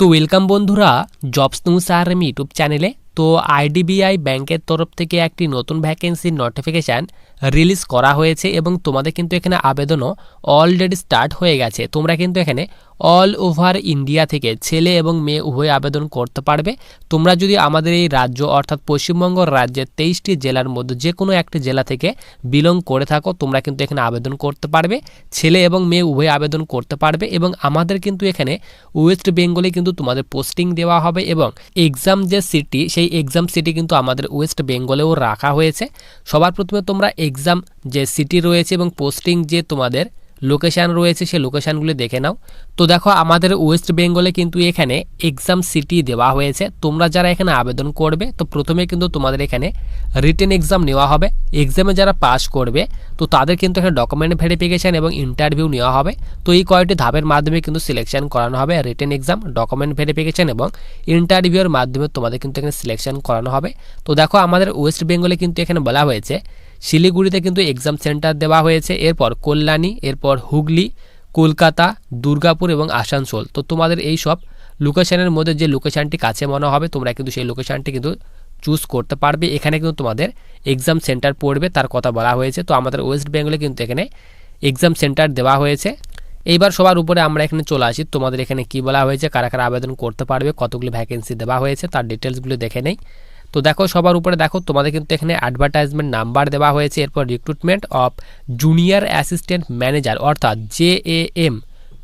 তো ওয়েলকাম বন্ধুরা jobs news R M YouTube চ্যানেলে তো আইডিবিআই ব্যাংকের তরফ থেকে একটি নতুন ভ্যাকেন্সির নোটিফিকেশান রিলিজ করা হয়েছে এবং তোমাদের কিন্তু এখানে আবেদনও অলরেডি স্টার্ট হয়ে গেছে। তোমরা কিন্তু এখানে অল ওভার ইন্ডিয়া থেকে ছেলে এবং মেয়ে উভয় আবেদন করতে পারবে। তোমরা যদি আমাদের এই রাজ্য অর্থাৎ পশ্চিমবঙ্গ রাজ্যের তেইশটি জেলার মধ্যে যে কোনো একটি জেলা থেকে বিলং করে থাকো, তোমরা কিন্তু এখানে আবেদন করতে পারবে। ছেলে এবং মেয়ে উভয় আবেদন করতে পারবে এবং আমাদের কিন্তু এখানে ওয়েস্ট বেঙ্গলে কিন্তু তোমাদের পোস্টিং দেওয়া হবে এবং এক্সাম যে সিটি সেই এক্সাম সিটি কিন্তু আমাদের ওয়েস্ট বেঙ্গলেও রাখা হয়েছে। সবার প্রথমে তোমরা এক্সাম যে সিটি রয়েছে এবং পোস্টিং যে তোমাদের লোকেশান রয়েছে, সেই লোকেশানগুলি দেখে নাও। তো দেখো, আমাদের ওয়েস্ট বেঙ্গলে কিন্তু এখানে এক্সাম সিটি দেওয়া হয়েছে। তোমরা যারা এখানে আবেদন করবে, তো প্রথমে কিন্তু তোমাদের এখানে রিটেন এক্সাম নেওয়া হবে। এক্সামে যারা পাস করবে, তো তাদের কিন্তু এখানে ডকুমেন্ট ভেরিফিকেশান এবং ইন্টারভিউ নেওয়া হবে। তো এই কয়েকটি ধাপের মাধ্যমে কিন্তু সিলেকশন করানো হবে রিটেন এক্সাম ডকুমেন্ট ভেরিফিকেশান এবং ইন্টারভিউর মাধ্যমে তোমাদের কিন্তু এখানে সিলেকশন করানো হবে। তো দেখো, আমাদের ওয়েস্ট বেঙ্গলে কিন্তু এখানে বলা হয়েছে শিলিগুড়িতে কিন্তু এক্সাম সেন্টার দেওয়া হয়েছে, এরপর কল্যাণী, এরপর হুগলি, কলকাতা, দুর্গাপুর এবং আসানসোল। তো তোমাদের এই সব লোকেশানের মধ্যে যে লোকেশানটি কাছে মনে হবে, তোমরা কিন্তু সেই লোকেশানটি কিন্তু চুজ করতে পারবে। এখানে কিন্তু তোমাদের এক্সাম সেন্টার পড়বে, তার কথা বলা হয়েছে। তো আমাদের ওয়েস্ট বেঙ্গলে কিন্তু এখানে এক্সাম সেন্টার দেওয়া হয়েছে। এইবার সবার উপরে আমরা এখানে চলে আসি। তোমাদের এখানে কি বলা হয়েছে, কারা কারা আবেদন করতে পারবে, কতগুলি ভ্যাকেন্সি দেওয়া হয়েছে, তার ডিটেলসগুলো দেখে নেই। তো দেখো, সবার উপরে দেখো, তোমাদের কিন্তু এখানে অ্যাডভার্টাইজমেন্ট নাম্বার দেওয়া হয়েছে। এরপর recruitment of junior assistant manager অর্থাৎ জে এ এম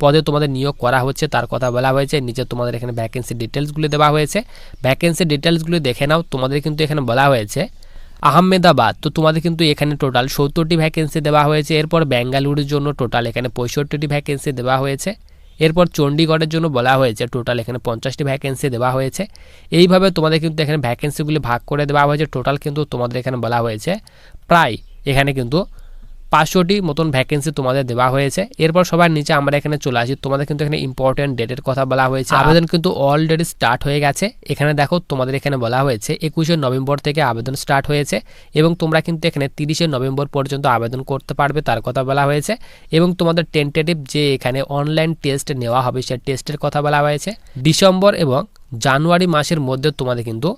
পদে তোমাদের নিয়োগ করা হচ্ছে। তার কথা বলা হয়েছে। নিচে তোমাদের এখানে ভ্যাকেন্সি ডিটেলসগুলি দেওয়া হয়েছে। ভ্যাকেন্সি ডিটেলসগুলি দেখে নাও। তোমাদের কিন্তু এখানে বলা হয়েছে আহমেদাবাদ। তো তোমাদের কিন্তু এখানে টোটাল সত্তরটি ভ্যাকেন্সি দেওয়া হয়েছে। এরপর বেঙ্গালুরুর জন্য টোটাল এখানে পঁয়ষট্টিটি ভ্যাকেন্সি দেওয়া হয়েছে। এরপর চণ্ডীগড়ের জন্য বলা হয়েছে টোটাল এখানে পঞ্চাশটি ভ্যাকেন্সি দেওয়া হয়েছে। এইভাবে তোমাদের কিন্তু এখানে ভ্যাকেন্সিগুলি ভাগ করে দেওয়া হয়েছে টোটাল কিন্তু তোমাদের এখানে বলা হয়েছে। প্রায় এখানে কিন্তু পাঁচশোটি মতন ভ্যাকেন্সি তোমাদের দেওয়া হয়েছে। এরপর সবার নিচে আমরা এখানে চলে আসি। তোমাদের কিন্তু এখানে ইম্পর্টেন্ট ডেটের কথা বলা হয়েছে। আবেদন কিন্তু অলরেডি স্টার্ট হয়ে গেছে। এখানে দেখো তোমাদের এখানে বলা হয়েছে একুশে নভেম্বর থেকে আবেদন স্টার্ট হয়েছে এবং তোমরা কিন্তু এখানে তিরিশে নভেম্বর পর্যন্ত আবেদন করতে পারবে তার কথা বলা হয়েছে। এবং তোমাদের টেন্টেটিভ যে এখানে অনলাইন টেস্ট নেওয়া হবে সে টেস্টের কথা বলা হয়েছে। ডিসেম্বর এবং জানুয়ারি মাসের মধ্যে তোমাদের কিন্তু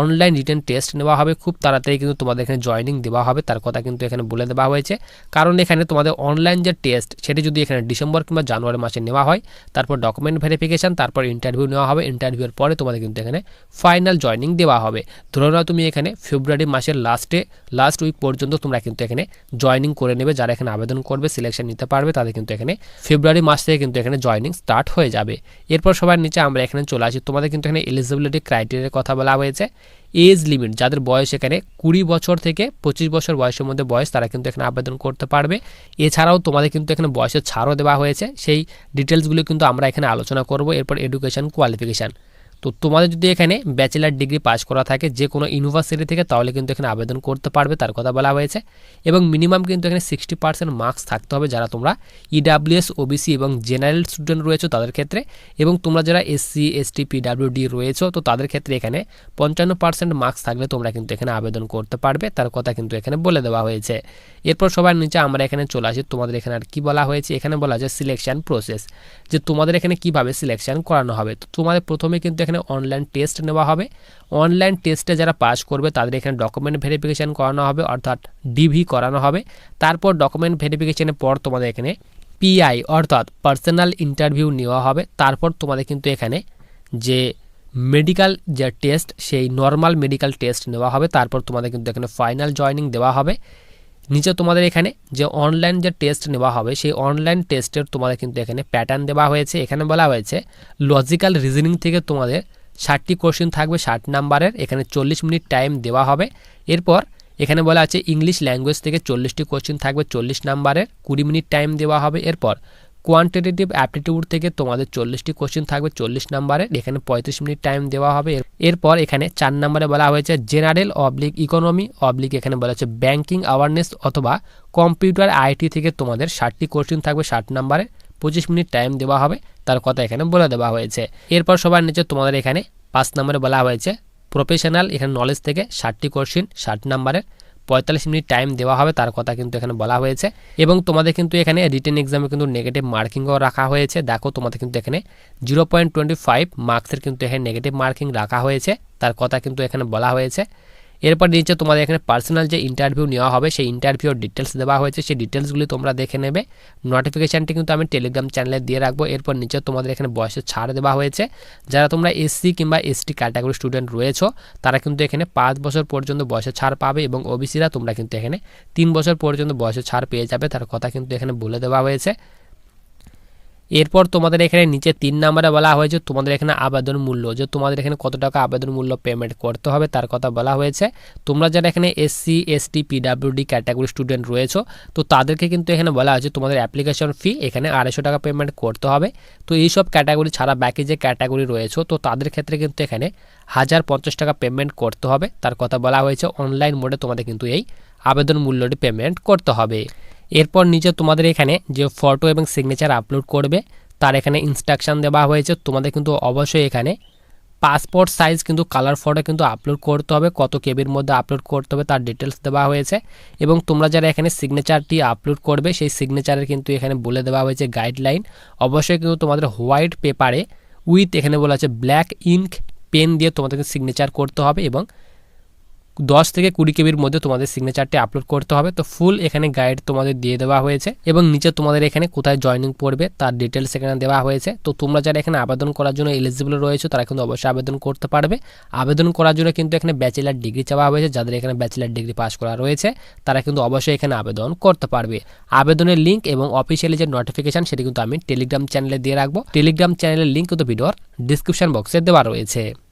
অনলাইন রিটেন টেস্ট নেওয়া হবে, খুব তাড়াতাড়ি কিন্তু তোমাদের এখানে জয়নিং দেওয়া হবে, তার কথা কিন্তু এখানে বলে দেওয়া হয়েছে। কারণ এখানে তোমাদের অনলাইন যে টেস্ট সেটি যদি এখানে ডিসেম্বর কিংবা জানুয়ারি মাসে নেওয়া হয়, তারপর ডকুমেন্ট ভেরিফিকেশান তারপর ইন্টারভিউ নেওয়া হবে ইন্টারভিউর পরে তোমাদের কিন্তু এখানে ফাইনাল জয়নিং দেওয়া হবে। ধরে নাও তুমি এখানে ফেব্রুয়ারি মাসের লাস্টে লাস্ট উইক পর্যন্ত তোমরা কিন্তু এখানে জয়নিং করে নেবে, যারা এখানে আবেদন করবে সিলেকশন নিতে পারবে, তাদের কিন্তু এখানে ফেব্রুয়ারি মাস থেকে কিন্তু এখানে জয়নিং স্টার্ট হয়ে যাবে। এরপর সবার নিচে আমরা এখানে চলে আসি, তোমাদের কিন্তু এখানে এলিজিবিলিটি ক্রাইটেরিয়ার কথা বলা হয়েছে। এজ লিমিট, যাদের বয়স এখানে কুড়ি বছর থেকে পঁচিশ বছর বয়সের মধ্যে বয়স, তারা কিন্তু এখানে আবেদন করতে পারবে। এছাড়াও তোমাদের কিন্তু এখানে বয়সের ছাড়ও দেওয়া হয়েছে। সেই ডিটেলসগুলো কিন্তু আমরা এখানে আলোচনা করব। এরপর এডুকেশান কোয়ালিফিকেশান তো তোমাদের যদি এখানে ব্যাচেলার ডিগ্রি পাস করা থাকে যে কোনো ইউনিভার্সিটি থেকে, তাহলে কিন্তু এখানে আবেদন করতে পারবে, তার কথা বলা হয়েছে। এবং মিনিমাম কিন্তু এখানে সিক্সটি পার্সেন্ট মার্কস থাকতে হবে যারা তোমরা ইডাব্লিউএস ওবিসি এবং জেনারেল স্টুডেন্ট রয়েছে তাদের ক্ষেত্রে। এবং তোমরা যারা এসসি এসটি পিডাব্লিউডি রয়েছে, তো তাদের ক্ষেত্রে এখানে পঞ্চান্ন পার্সেন্ট মার্কস থাকলে তোমরা কিন্তু এখানে আবেদন করতে পারবে, তার কথা কিন্তু এখানে বলে দেওয়া হয়েছে। এরপর সবার নিচে আমরা এখানে চলে আসি, তোমাদের এখানে আর কি বলা হয়েছে? এখানে বলা যায় সিলেকশন প্রসেস যে তোমাদের এখানে কীভাবে সিলেকশন করানো হবে? তো তোমাদের প্রথমে কিন্তু এখানে অনলাইন টেস্ট নেওয়া হবে। অনলাইন টেস্টে যারা পাস করবে, তাদের এখানে ডকুমেন্ট ভেরিফিকেশান করানো হবে, অর্থাৎ ডিভি করানো হবে। তারপর ডকুমেন্ট ভেরিফিকেশানের পর তোমাদের এখানে পিআই অর্থাৎ পার্সোনাল ইন্টারভিউ নেওয়া হবে। তারপর তোমাদের কিন্তু এখানে যে মেডিকেল যে টেস্ট সেই নর্মাল মেডিকেল টেস্ট নেওয়া হবে। তারপর তোমাদের কিন্তু এখানে ফাইনাল জয়নিং দেওয়া হবে। নিচে তোমাদের এখানে যে অনলাইন যে টেস্ট নেওয়া হবে, সেই অনলাইন টেস্টের তোমাদের কিন্তু এখানে প্যাটার্ন দেওয়া হয়েছে। এখানে বলা হয়েছে লজিক্যাল রিজনিং থেকে তোমাদের ষাটটি কোশ্চেন থাকবে, ষাট নাম্বারের এখানে চল্লিশ মিনিট টাইম দেওয়া হবে। এরপর এখানে বলা আছে ইংলিশ ল্যাঙ্গুয়েজ থেকে চল্লিশটি কোশ্চেন থাকবে, চল্লিশ নাম্বারের কুড়ি মিনিট টাইম দেওয়া হবে। এরপর কোয়ান্টিটেটিভ অ্যাপটিটিউড থেকে তোমাদের চল্লিশটি কোশ্চেন থাকবে, চল্লিশ নাম্বারের এখানে পঁয়ত্রিশ মিনিট টাইম দেওয়া হবে। এরপর এখানে চার নাম্বারে বলা হয়েছে জেনারেল অবলিক ইকোনমি অবলিক এখানে বলা হচ্ছে ব্যাঙ্কিং অ্যাওয়ারনেস অথবা কম্পিউটার আইটি থেকে তোমাদের ষাটটি কোশ্চেন থাকবে ষাট নাম্বারে পঁচিশ মিনিট টাইম দেওয়া হবে। তার কথা এখানে বলে দেওয়া হয়েছে। এরপর সবার নিচে তোমাদের এখানে পাঁচ নম্বরে বলা হয়েছে প্রফেশনাল এখানে নলেজ থেকে ষাটটি কোশ্চেন ষাট নাম্বারের পঁয়তাল্লিশ মিনিট টাইম দেওয়া হবে, তার কথা কিন্তু এখানে বলা হয়েছে। এবং তোমাদের কিন্তু এখানে রিটেন এক্সামে কিন্তু নেগেটিভ মার্কিংও রাখা হয়েছে। দেখো, তোমাদের কিন্তু এখানে জিরো পয়েন্ট টোয়েন্টি ফাইভ মার্কসের কিন্তু এখানে নেগেটিভ মার্কিং রাখা হয়েছে। তার কথা কিন্তু এখানে বলা হয়েছে। এরপর নিচে তোমাদের এখানে পার্সোনাল যে ইন্টারভিউ নেওয়া হবে, সেই ইন্টারভিউর ডিটেলস দেওয়া হয়েছে। সেই ডিটেলসগুলি তোমরা দেখে নেবে। নোটিফিকেশানটি কিন্তু আমি টেলিগ্রাম চ্যানেলে দিয়ে রাখব। এরপর নিচে তোমাদের এখানে বয়সের ছাড় দেওয়া হয়েছে। যারা তোমরা এসসি কিংবা এসটি ক্যাটাগরি স্টুডেন্ট রয়েছো, তারা কিন্তু এখানে পাঁচ বছর পর্যন্ত বয়সের ছাড় পাবে এবং ওবিসিরা তোমরা কিন্তু এখানে তিন বছর পর্যন্ত বয়সের ছাড় পেয়ে যাবে। তার কথা কিন্তু এখানে বলে দেওয়া হয়েছে। এরপর তোমাদের এখানে নিচে তিন নম্বরে বলা হয়েছে, তোমাদের এখানে আবেদন মূল্য, যে তোমাদের এখানে কত টাকা আবেদন মূল্য পেমেন্ট করতে হবে তার কথা বলা হয়েছে। তোমরা যারা এখানে SC ST PWD category student রয়েছো, তো তাদেরকে কিন্তু এখানে বলা হয়েছে তোমাদের অ্যাপ্লিকেশন ফি এখানে আড়াইশো টাকা পেমেন্ট করতে হবে। তো এইসব ক্যাটাগরি ছাড়া বাকি যে ক্যাটাগরি রয়েছে, তো তাদের ক্ষেত্রে কিন্তু এখানে হাজার পঞ্চাশ টাকা পেমেন্ট করতে হবে। তার কথা বলা হয়েছে অনলাইন মোডে তোমাদের কিন্তু এই আবেদন মূল্যটি পেমেন্ট করতে হবে। এরপর নিচে তোমাদের এখানে যে ফটো এবং সিগনেচার আপলোড করবে, তার এখানে ইনস্ট্রাকশান দেওয়া হয়েছে। তোমাদের কিন্তু অবশ্যই এখানে পাসপোর্ট সাইজ কিন্তু কালার ফটো কিন্তু আপলোড করতে হবে, কত কেবির মধ্যে আপলোড করতে হবে, তার ডিটেলস দেওয়া হয়েছে। এবং তোমরা যারা এখানে সিগনেচারটি আপলোড করবে, সেই সিগনেচারের কিন্তু এখানে বলে দেওয়া হয়েছে গাইডলাইন অবশ্যই কিন্তু তোমাদের হোয়াইট পেপারে উইথ এখানে বলা আছে ব্ল্যাক ইঙ্ক পেন দিয়ে তোমাদেরকে সিগনেচার করতে হবে এবং দশ থেকে কুড়ি কেবির মধ্যে তোমাদের সিগনেচারটি আপলোড করতে হবে। তো ফুল এখানে গাইড তোমাদের দিয়ে দেওয়া হয়েছে এবং নিচে তোমাদের এখানে কোথায় জয়নিং পড়বে তার ডিটেলস এখানে দেওয়া হয়েছে। তো তোমরা যারা এখানে আবেদন করার জন্য এলিজিবল রয়েছে, তারা কিন্তু অবশ্যই আবেদন করতে পারবে। আবেদন করার জন্য কিন্তু এখানে ব্যাচেলার ডিগ্রি চাওয়া হয়েছে। যাদের এখানে ব্যাচেলার ডিগ্রি পাস করা রয়েছে, তারা কিন্তু অবশ্যই এখানে আবেদন করতে পারবে। আবেদনের লিঙ্ক এবং অফিসিয়ালি যে নোটিফিকেশন সেটি কিন্তু আমি টেলিগ্রাম চ্যানেলে দিয়ে রাখব। টেলিগ্রাম চ্যানেলের লিঙ্ক কিন্তু ভিডিওর ডিসক্রিপশন বক্সে দেওয়া রয়েছে।